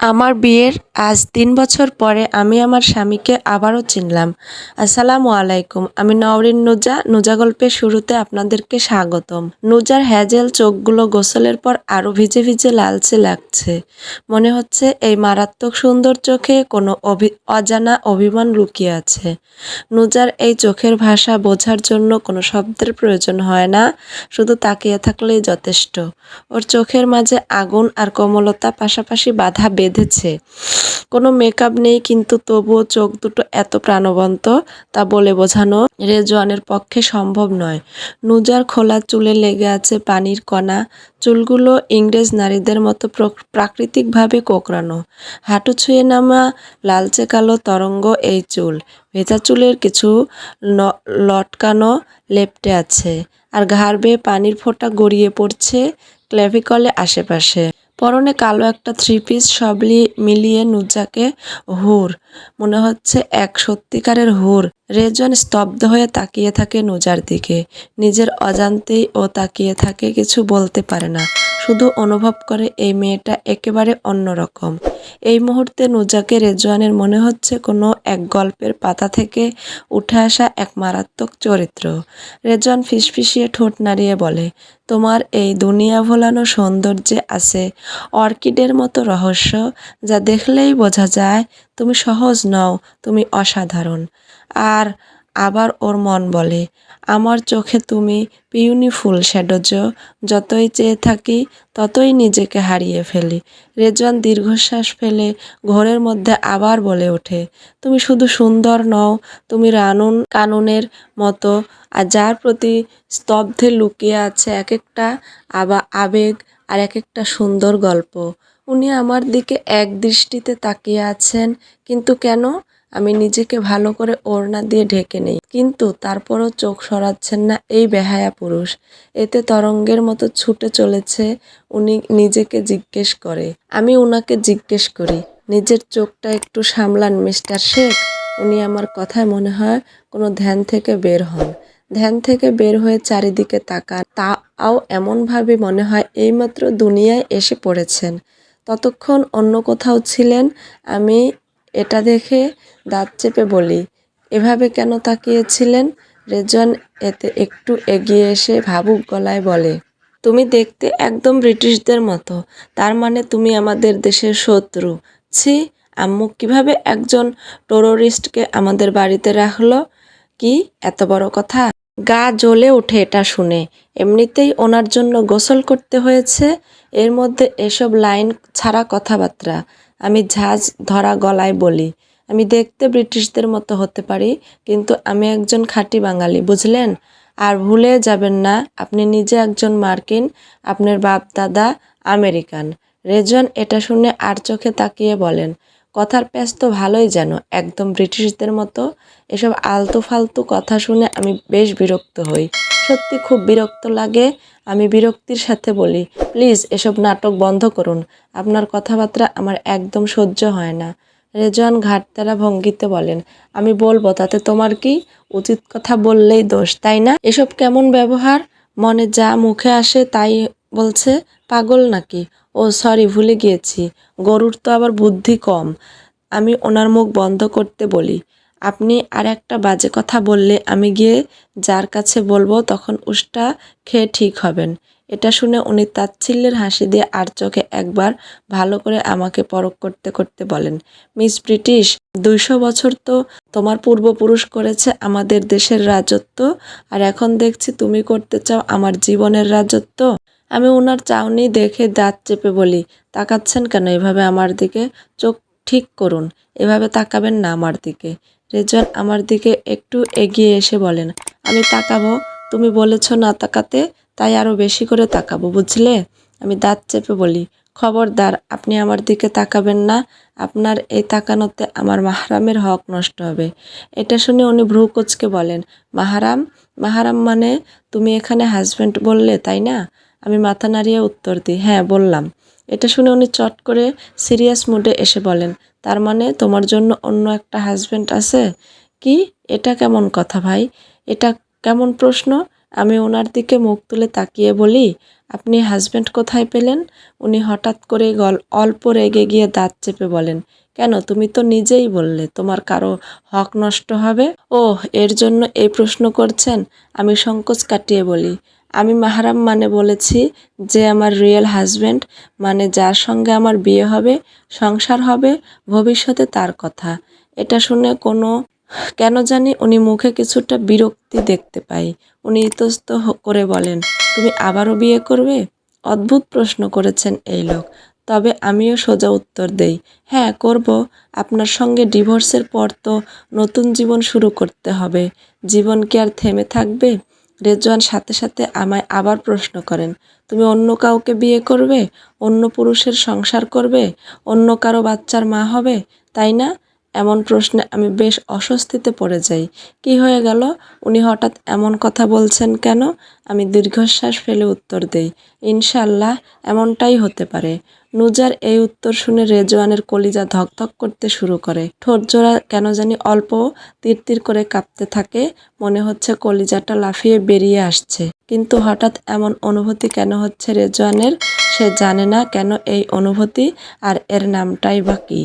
আমার বিয়ের আজ তিন বছর পরে আমি আমার স্বামীকে আবারও চিনলাম। আসসালামু আলাইকুম, আমি নওরিন নুজা নুজা গল্পের শুরুতে আপনাদেরকে স্বাগতম। নুজার হ্যাজেল চোখগুলো গোসলের পর আরও ভিজে ভিজে লালচে লাগছে। মনে হচ্ছে এই মারাত্মক সুন্দর চোখে কোনো অভি অজানা অভিমান লুকিয়ে আছে। নুজার এই চোখের ভাষা বোঝার জন্য কোনো শব্দের প্রয়োজন হয় না, শুধু তাকিয়ে থাকলেই যথেষ্ট। ওর চোখের মাঝে আগুন আর কোমলতা পাশাপাশি বাধা বেঁধেছে। কোনো মেকআপ নেই, কিন্তু তবুও চোখ দুটো এত প্রাণবন্ত তা বলে বোঝানো রেজওয়ানের পক্ষে সম্ভব নয়। নুজার খোলা চুলে লেগে আছে পানির কণা, চুলগুলো ইংরেজ নারীদের মতো প্র- প্রাকৃতিকভাবে কোকড়ানো। হাঁটু ছুঁয়ে নামা লালচে কালো তরঙ্গ এই চুল। ভেজা চুলের কিছু লটকানো লেপটে আছে। আর ঘাড় পানির ফোঁটা গড়িয়ে পড়ছে ক্ল্যাভিকলে আশেপাশে। পরনে কালো একটা থ্রি পিস সবলি মিলিয়ে নুজাকে হুর, মনে হচ্ছে এক সত্যিকারের হুর। রেজন স্তব্ধ হয়ে তাকিয়ে থাকে নুজার দিকে। নিজের অজান্তেই ও তাকিয়ে থাকে, কিছু বলতে পারে না। শুধু অনুভব করে এই মেয়েটা একেবারে অন্যরকম। এই মুহূর্তে নুজাকে রেজওয়ানের মনে হচ্ছে কোনো এক গল্পের পাতা থেকে উঠে আসা এক মারাত্মক চরিত্র। রেজওয়ান ফিসফিসিয়ে ঠোঁট নাড়িয়ে বলে, তোমার এই দুনিয়া ভোলানো সৌন্দর্যে আছে অর্কিডের মতো রহস্য যা দেখলেই বোঝা যায় তুমি সহজ নও, তুমি অসাধারণ। আর আবার ওর মন বলে, আমার চোখে তুমি পিউনিফুল শ্যাডোজ, যতই চেয়ে থাকি ততই নিজেকে হারিয়ে ফেলি। রেজওয়ান দীর্ঘশ্বাস ফেলে ঘোরের মধ্যে আবার বলে ওঠে, তুমি শুধু সুন্দর নও, তুমি রানুন কানুনের মতো, আর যার প্রতি স্তব্ধে লুকিয়ে আছে এক একটা আবা, আবেগ আর এক একটা সুন্দর গল্প। উনি আমার দিকে এক দৃষ্টিতে তাকিয়ে আছেন, কিন্তু কেন? আমি নিজেকে ভালো করে ওড়না দিয়ে ঢেকে নেই। কিন্তু তারপরও চোখ সরাচ্ছেন না এই বেহায়া পুরুষ। এতে তরঙ্গের মতো ছুটে চলেছে উনি নিজেকে জিজ্ঞেস করে। আমি উনাকে জিজ্ঞেস করি, নিজের চোখটা একটু সামলান, মিস্টার শেখ। উনি আমার কথায় মনে হয় কোনো ধ্যান থেকে বের হন। ধ্যান থেকে বের হয়ে চারিদিকে তাকান। তাও এমনভাবে মনে হয় এইমাত্র দুনিয়ায় এসে পড়েছেন। ততক্ষণ অন্য কোথাও ছিলেন। আমি এটা দেখে দাঁত চেপে বলি, এভাবে কেন তাকিয়েছিলেন? রেজন এতে একটু এগিয়ে এসে ভাবুক গলায় বলে, তুমি দেখতে একদম ব্রিটিশদের মতো, তার মানে তুমি আমাদের দেশের শত্রু। ছি, আম্মু কীভাবে একজন টেরোরিস্টকে আমাদের বাড়িতে রাখল? কি, এত বড় কথা? গা জ্বলে ওঠে এটা শুনে, এমনিতেই ওনার জন্য গোসল করতে হয়েছে, এর মধ্যে এসব লাইন ছাড়া কথাবার্তা। আমি ঝাঁজ ধরা গলায় বলি আমি দেখতে ব্রিটিশদের মতো হতে পারি, কিন্তু আমি একজন খাঁটি বাঙালি, বুঝলেন? আর ভুলে যাবেন না, আপনি নিজে একজন মার্কিন, আপনার বাপ দাদা আমেরিকান। রেজন এটা শুনে আর চোখে তাকিয়ে বলেন, কথার প্যাচ তো ভালোই যেন, একদম ব্রিটিশদের মতো। এসব আলতু ফালতু কথা শুনে আমি বেশ বিরক্ত হই। সত্যি খুব বিরক্ত লাগে, আমি বিরক্তির সাথে বলি, প্লিজ এসব নাটক বন্ধ করুন, আপনার কথাবার্তা আমার একদম সহ্য হয় না। রেজন ঘাটতারা ভঙ্গিতে বলেন, আমি বলব, তাতে তোমার কি উচিত কথা বললেই দোষ, তাই না? এসব কেমন ব্যবহার? মনে যা মুখে আসে তাই বলছে, পাগল নাকি? ও, সরি, ভুলে গিয়েছি। গরুর তো আবার বুদ্ধি কম। আমি ওনার মুখ বন্ধ করতে বলি। আপনি আর একটা বাজে কথা বললে আমি গিয়ে যার কাছে বলব তখন উষ্টা খেয়ে ঠিক হবেন। এটা শুনে উনি তাচ্ছিল্যের হাসি দিয়ে আর চোখে একবার ভালো করে আমাকে পরখ করতে করতে বলেন, মিস ব্রিটিশ, দুইশো বছর তো তোমার পূর্বপুরুষ করেছে আমাদের দেশের রাজত্ব, আর এখন দেখছি তুমি করতে চাও আমার জীবনের রাজত্ব। আমি ওনার চাউনি দেখে দাঁত চেপে বলি, তাকাচ্ছেন কেন এভাবে আমার দিকে? চোখ ঠিক করুন, এভাবে তাকাবেন না আমার দিকে। রেজন আমার দিকে একটু এগিয়ে এসে বলেন, আমি তাকাবো, তুমি বলেছ না তাকাতে তাই আরও বেশি করে তাকাবো, বুঝলে? আমি দাঁত চেপে বলি, খবরদার, আপনি আমার দিকে তাকাবেন না। আপনার এই তাকানোতে আমার মাহারামের হক নষ্ট হবে। এটা শুনে উনি ভ্রু কোচকে বলেন, মাহারাম? মাহারাম মানে তুমি এখানে হাজব্যান্ড বললে, তাই না? আমি মাথা নাড়িয়ে উত্তর দিই হ্যাঁ বললাম। এটা শুনে উনি চট করে সিরিয়াস মুডে এসে বলেন, তার মানে তোমার জন্য অন্য একটা হাজব্যান্ড আছে? কি? এটা কেমন কথা ভাই? এটা কেমন প্রশ্ন? আমি ওনার দিকে মুখ তুলে তাকিয়ে বলি, আপনি হাজব্যান্ড কোথায় পেলেন? উনি হঠাৎ করে গল, অল্প রেগে গিয়ে দাঁত চেপে বলেন, কেন? তুমি তো নিজেই বললে, তোমার কারও হক নষ্ট হবে? ও এর জন্য এই প্রশ্ন করছেন? আমি সংকোচ কাটিয়ে বলি, আমি মাহারাম মানে বলেছি যে আমার রিয়েল হাজব্যান্ড মানে যার সঙ্গে আমার বিয়ে হবে, সংসার হবে, ভবিষ্যতে তার কথা। এটা শুনে কোনো কেন জানি উনি মুখে কিছুটা বিরক্তি দেখতে পাই। উনি ইতস্ত করে বলেন, তুমি আবারও বিয়ে করবে? অদ্ভুত প্রশ্ন করেছেন এই লোক। তবে আমিও সোজা উত্তর দেই। হ্যাঁ করব। আপনার সঙ্গে ডিভোর্সের পর তো নতুন জীবন শুরু করতে হবে। জীবন কি আর থেমে থাকবে? রেজওয়ান সাথে সাথে আমায় আবার প্রশ্ন করেন, তুমি অন্য কাউকে বিয়ে করবে? অন্য পুরুষের সংসার করবে? অন্য কারও বাচ্চার মা হবে? তাই না? এমন প্রশ্নে আমি বেশ অস্বস্তিতে পড়ে যাই। কি হয়ে গেল? উনি হঠাৎ এমন কথা বলছেন কেন? আমি দীর্ঘশ্বাস ফেলে উত্তর দেই ইনশাল্লাহ এমনটাই হতে পারে। নুজার এই উত্তর শুনে রেজওয়ানের কলিজা ধকধক করতে শুরু করে। ঠোঁটজোড়া কেন জানি অল্প তিরতির করে কাঁপতে থাকে, মনে হচ্ছে কলিজাটা লাফিয়ে বেরিয়ে আসছে। কিন্তু হঠাৎ এমন অনুভূতি কেন হচ্ছে রেজওয়ানের? সে জানে না কেন এই অনুভূতি, আর এর নামটাই বা কী।